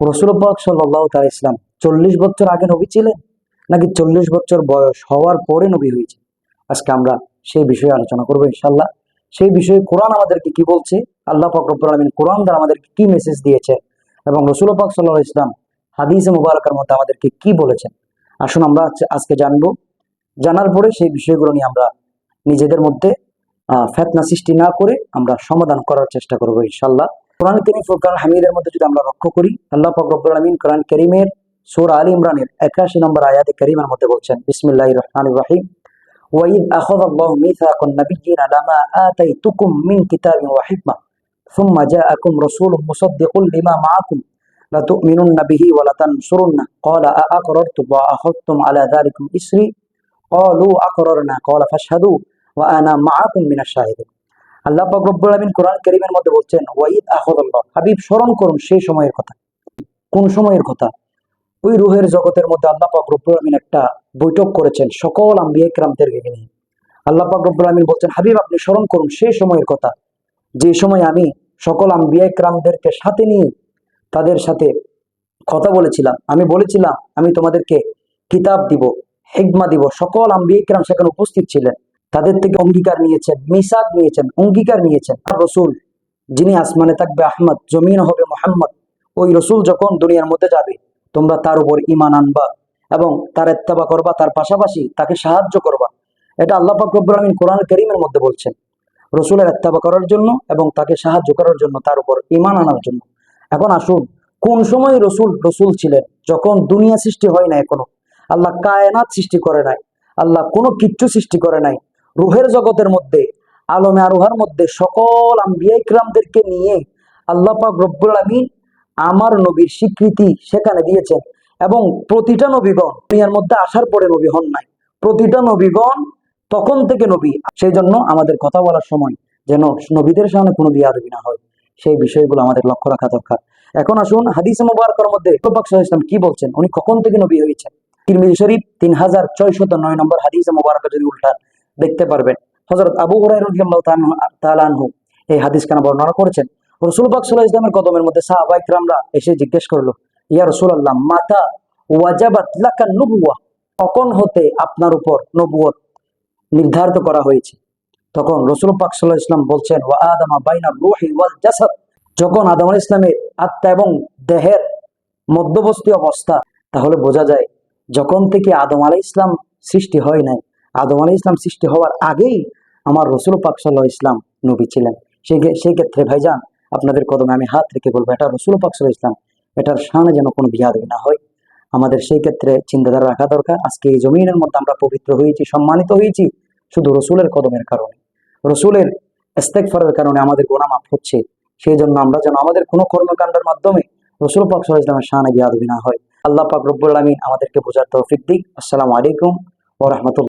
রসুল পাক সাল্লাহ তাল ইসলাম চল্লিশ বছর আগে নবী ছিলেন? নাকি চল্লিশ বছর বয়স হওয়ার পরে নবী হয়েছে আজকে আমরা সেই বিষয়ে আলোচনা করব ইনশাল্লাহ সেই বিষয়ে কোরআন আমাদেরকে কি বলছে? আল্লাহ পাক রব্বুল আলমিন কোরআন দ্বারা আমাদেরকে কি মেসেজ দিয়েছেন? এবং রসুল পাক সাল্লাহ ইসলাম হাদিসে মুবারকের মধ্যে আমাদেরকে কি বলেছেন? আসুন আমরা আজকে জানব। জানার পরে সেই বিষয়গুলো নিয়ে আমরা নিজেদের মধ্যে ফেতনা সৃষ্টি না করে আমরা সমাধান করার চেষ্টা করব ইনশাল্লাহ কোরআন করিম ফুরকান হামিদের মধ্যে যদি আমরা লক্ষ্য করি আল্লাহ পাক রব্বুল আলমিন কোরআন করিমের সুর আলী ইমরানের একাশি নম্বর আয়াতে করিমের মধ্যে বলছেন বিসমিল্লাহ রহমান রাহিম وإذ أخذ الله ميثاق النبيين لما آتيتكم من كتاب وحكمة ثم جاءكم رسول مصدق لما معكم لتؤمنن به ولتنصرنه قال أأقررتم وأخذتم على ذلكم إسري قالوا أقررنا قال فاشهدوا وأنا معكم من الشاهدين আল্লাহ পাক রব্বুল আলামিন কোরআন কারীমের মধ্যে বলছেন ওয়াইদ আখাদাল্লাহ হাবিব, স্মরণ করুন সেই সময়ের কথা। কোন সময়ের কথা? ওই রুহের জগতের মধ্যে আল্লাহ পাক রব্বুল আলামিন একটা বৈঠক করেছেন সকল আম্বিয়া কিরামদেরকে নিয়ে। আল্লাহ পাক রব্বুল আলামিন বলছেন, হাবিব, আপনি স্মরণ করুন সেই সময়ের কথা। যে সময় আমি সকল আম্বিয়া কিরামদেরকে সাথে নিয়ে তাদের সাথে কথা বলেছিলাম, আমি বলেছিলাম, আমি তোমাদেরকে কিতাব দিব হেগমা দিব। সকল আম্বিয়া কিরাম সেখানে উপস্থিত ছিলেন। তাদের থেকে অঙ্গীকার নিয়েছেন, মিসাদ নিয়েছেন, অঙ্গীকার নিয়েছেন। আর রসুল যিনি আসমানে থাকবে আহমদ, জমিন হবে মোহাম্মদ, ওই রসুল যখন দুনিয়ার মধ্যে যাবে, তোমরা তার উপর ইমান আনবা এবং তার এত্তাবা করবা, তার পাশাপাশি তাকে সাহায্য করবা। এটা আল্লাহ পাক রব্বুল কোরআন করিমের মধ্যে বলছেন। রসুলের এত্তাবা করার জন্য এবং তাকে সাহায্য করার জন্য, তার উপর ইমান আনার জন্য। এখন আসুন, কোন সময় রসুল রসুল ছিলেন? যখন দুনিয়া সৃষ্টি হয় না এখনও। আল্লাহ কায়নাত সৃষ্টি করে নাই। আল্লাহ কোনো কিচ্ছু সৃষ্টি করে নাই। রুহের জগতের মধ্যে, আলমে আরোহার মধ্যে সকল আম্বিয়া নিয়ে আল্লাহ পাক রব্বুল আলামিন আমার নবীর স্বীকৃতি সেখানে দিয়েছেন। এবং প্রতিটা নবীগণ দুনিয়ার মধ্যে আসার পরে নবী হন নাই। প্রতিটা নবীগণ তখন থেকে নবী। সেই জন্য আমাদের কথা বলার সময় যেন নবীদের সামনে কোনো বিয়াদবি না হয়। সেই বিষয়গুলো আমাদের লক্ষ্য রাখা দরকার। এখন আসুন হাদিস মুবারকের মধ্যে ইসলাম কি বলছেন? উনি কখন থেকে নবী হয়েছেন? তিরমিজি শরীফ তিন হাজার ছয় ছয়শত নয় নম্বর হাদিস মুবারক যদি উল্টান। দেখতে পারবেন। হজরত আবু আনহু এই হাদিস কেন বর্ণনা করেছেন? রসুল আলাইহি ইসলামের কদমের মধ্যে সাহাবা এসে জিজ্ঞেস করল, ইয়া রাসূলুল্লাহ, মাতা ওয়াজাবাত লাকা নুবুওয়া? কখন হতে আপনার উপর নির্ধারিত করা হয়েছে? তখন রসুল পাক সাল্লাল্লাহু ইসলাম বলছেন, ওয়া আদামা বাইনা রূহি ওয়াল জাসাদ। যখন আদম ইসলামের আত্মা এবং দেহের মধ্যবর্তী অবস্থা, তাহলে বোঝা যায় যখন থেকে আদম আলাই ইসলাম সৃষ্টি হয় নাই আদম আলাই ইসলাম সৃষ্টি হওয়ার আগেই আমার রসুল পাক সাল্লাহ ইসলাম নবী ছিলেন। সেই সেই ক্ষেত্রে ভাইজান, আপনাদের কদমে আমি হাত রেখে বলব, এটা রসুল পাক সাল্লাহ ইসলাম এটার সামনে যেন কোনো বিয়াদবি না হয়। আমাদের সেই ক্ষেত্রে চিন্তাধারা রাখা দরকার। আজকে এই জমিনের মধ্যে আমরা পবিত্র হয়েছি, সম্মানিত হয়েছি, শুধু রসুলের কদমের কারণে। রসুলের ইস্তেকফারের কারণে আমাদের গোনা মাফ হচ্ছে। সেই জন্য আমরা যেন আমাদের কোনো কর্মকাণ্ডের মাধ্যমে রসুল পাক সাল্লাহ ইসলামের সামনে বিয়াদবি না হয়। আল্লাহ পাক রব্বুল আলমিন আমাদেরকে বোঝার তৌফিক দিক। আসসালামু আলাইকুম ও রহমতুল্লাহ।